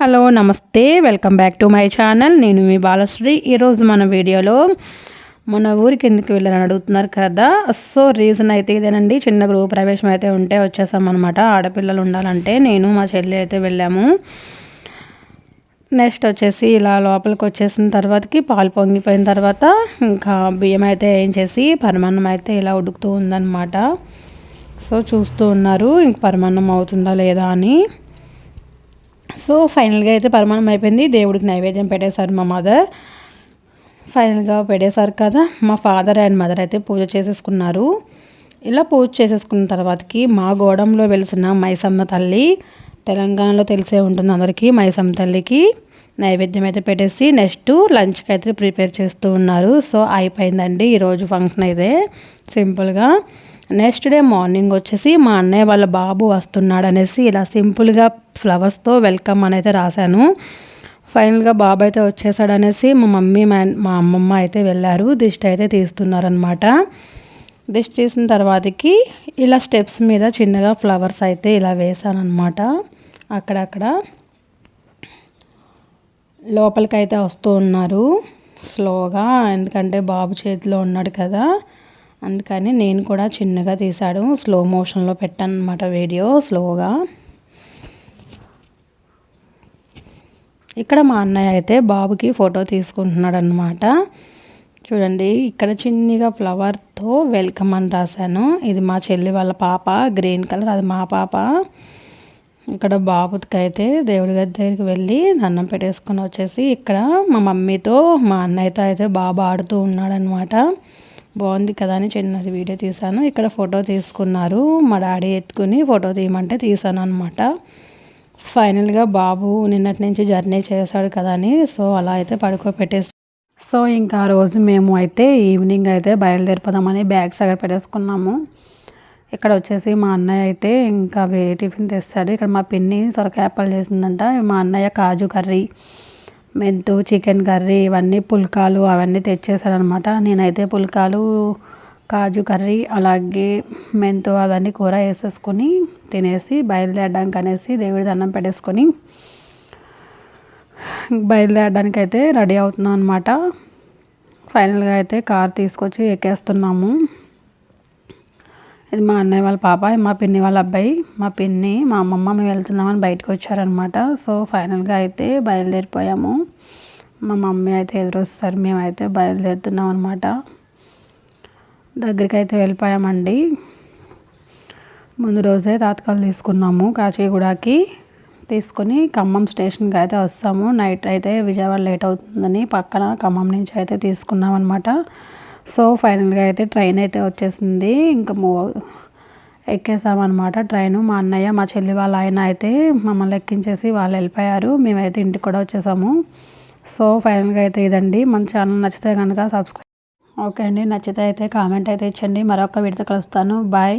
Hello నమస్తే. Welcome back to my channel. నేను మీ బాలశ్రీ. ఈరోజు మన వీడియోలో మన ఊరికి ఎందుకు వెళ్ళాలని అడుగుతున్నారు కదా. సో రీజన్ అయితే ఇదేనండి. చిన్న గృహ ప్రవేశం అయితే ఉంటే వచ్చేసామన్నమాట ఆడపిల్లలు ఉండాలంటే నేను మా చెల్లి అయితే వెళ్ళాము. నెక్స్ట్ వచ్చేసి ఇలా లోపలికి వచ్చేసిన తర్వాతకి పాలు పొంగిపోయిన తర్వాత ఇంకా బియ్యం అయితే ఏం చేసి పరమాన్నం అయితే ఇలా ఉడుకుతూ ఉందన్నమాట. సో చూస్తూ ఉన్నారు. ఇంక పరమాన్నం అవుతుందా లేదా అని. సో ఫైనల్గా అయితే పరమాణం అయిపోయింది. దేవుడికి నైవేద్యం పెట్టేశారు మా మదర్. ఫైనల్గా పెట్టేశారు కదా. మా ఫాదర్ అండ్ మదర్ అయితే పూజ చేసేసుకున్నారు. ఇలా పూజ చేసేసుకున్న తర్వాతకి మా గోడంలో వెలిసిన మైసమ్మ తల్లి తెలంగాణలో తెలిసే ఉంటుంది అందరికీ మైసమ్మ తల్లికి నైవేద్యం అయితే పెట్టేసి నెక్స్ట్ లంచ్కి అయితే ప్రిపేర్ చేస్తూ ఉన్నారు. సో అయిపోయిందండి ఈరోజు ఫంక్షన్ అయితే. సింపుల్గా నెక్స్ట్ డే మార్నింగ్ వచ్చేసి మా అన్నయ్య వాళ్ళ బాబు వస్తున్నాడు అనేసి ఇలా సింపుల్గా ఫ్లవర్స్తో వెల్కమ్ అని అయితే రాశాను. ఫైనల్గా బాబు అయితే వచ్చేసాడు అనేసి మా మమ్మీ మా అమ్మమ్మ అయితే వెళ్ళారు. దిష్టి అయితే తీస్తున్నారనమాట దిష్టి తీసిన తర్వాతకి ఇలా స్టెప్స్ మీద చిన్నగా ఫ్లవర్స్ అయితే ఇలా వేసాను అనమాట అక్కడక్కడ లోపలికైతే వస్తూ ఉన్నారు. స్లోగా ఎందుకంటే బాబు చేతిలో ఉన్నాడు కదా. అందుకని నేను కూడా చిన్నగా తీశాడు. స్లో మోషన్లో పెట్టాను అనమాట వీడియో స్లోగా ఇక్కడ మా అన్నయ్య అయితే బాబుకి ఫోటో తీసుకుంటున్నాడు అనమాట చూడండి ఇక్కడ చిన్నగా ఫ్లవర్తో వెల్కమ్ అని రాశాను. ఇది మా చెల్లి వాళ్ళ పాప గ్రీన్ కలర్ అది మా పాప. ఇక్కడ బాబుకి అయితే దేవుడి దగ్గరికి వెళ్ళి దండం పెట్టేసుకొని వచ్చేసి ఇక్కడ మా మమ్మీతో మా అన్నయ్యతో అయితే బాబు ఆడుతూ ఉన్నాడనమాట బాగుంది కదా అని చిన్నది వీడియో తీశాను. ఇక్కడ ఫోటో తీసుకున్నారు. మా డాడీ ఎత్తుకుని ఫోటో తీయమంటే తీసాను అనమాట ఫైనల్గా బాబు నిన్నటి నుంచి జర్నీ చేశాడు కదా అని. సో అలా అయితే పడుకోబెట్టేసి సో ఇంకా ఆ రోజు మేము అయితే ఈవినింగ్ అయితే బయలుదేరిపోదామని బ్యాగ్స్ అక్కడ పెట్టేసుకున్నాము. ఇక్కడ వచ్చేసి మా అన్నయ్య అయితే ఇంకా వే టిఫిన్ తెస్తాడు. ఇక్కడ మా పిన్ని సొరకాయ అప్పలు చేసిందంట. మా అన్నయ్య కాజు కర్రీ. మెంతు చికెన్ కర్రీ ఇవన్నీ పుల్కాలు అవన్నీ తెచ్చేసాడనమాట నేనైతే పుల్కాలు కాజు కర్రీ అలాగే మెంతు అవన్నీ కూర వేసేసుకొని తినేసి బయలుదేరడానికి అనేసి దేవుడి దండం పెట్టేసుకొని బయలుదేరడానికి అయితే రెడీ అవుతున్నాం అనమాట ఫైనల్గా అయితే కార్ తీసుకొచ్చి ఎక్కేస్తున్నాము. ఇది మా అన్నయ్య వాళ్ళ పాప మా పిన్ని వాళ్ళ అబ్బాయి. మా పిన్ని మా అమ్మమ్మ మేము వెళ్తున్నామని బయటకు వచ్చారనమాట సో ఫైనల్గా అయితే బయలుదేరిపోయాము. మా మమ్మీ అయితే ఎదురొస్తారు మేమైతే బయలుదేరుతున్నాం అనమాట దగ్గరికి అయితే వెళ్ళిపోయామండి. ముందు రోజే తాతకాలు తీసుకున్నాము కాచిగూడకి. తీసుకొని ఖమ్మం స్టేషన్కి అయితే వస్తాము. నైట్ అయితే విజయవాడ లేట్ అవుతుందని పక్కన ఖమ్మం నుంచి అయితే తీసుకున్నాం అనమాట సో ఫైనల్గా అయితే ట్రైన్ అయితే వచ్చేసింది. ఇంకా మూవ్ ఎక్కేసామన్నమాట ట్రైను. మా అన్నయ్య మా చెల్లి వాళ్ళ ఆయన అయితే మమ్మల్ని ఎక్కించేసి వాళ్ళు వెళ్ళిపోయారు. మేమైతే ఇంటికి కూడా వచ్చేసాము. సో ఫైనల్గా అయితే ఇదండి. మన ఛానల్ నచ్చితే కనుక సబ్స్క్రైబ్ ఓకే అండి. నచ్చితే అయితే కామెంట్ అయితే ఇచ్చండి. మరొక వీడితో కలుస్తాను. బాయ్.